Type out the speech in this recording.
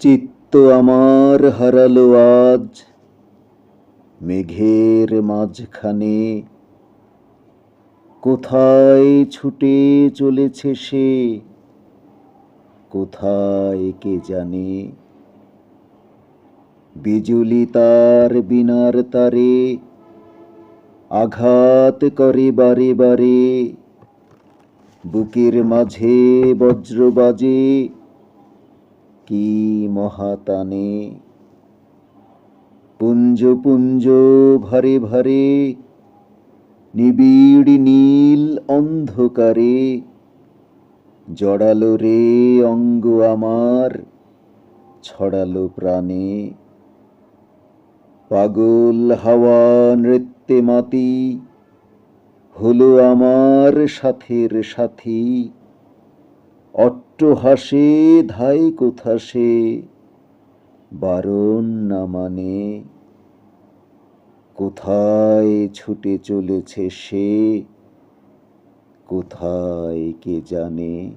চিত্ত আমার হারালো আজ। মেঘের মাঝখানে কোথায় ছুটে চলেছে সে? কোথায় কে জানে? বিজুলি তার বিনার তারে আঘাত করে বারে বারে। বুকের মাঝে বজ্র বাজে। কি মহাতানে? পুঞ্জ পুঞ্জ ভরে ভরে, নিবিড় নীল অন্ধকারে, জড়ালো রে অঙ্গ আমার, ছড়ালো প্রাণে। পাগল হাওয়া নৃত্যে মাতি, হলো আমার সাথের সাথী। অট্ট হাসে, ধাই কোথা সে? বারণ না মানে? কোথায় ছুটে চলেছে সে? কোথায় কে জানে?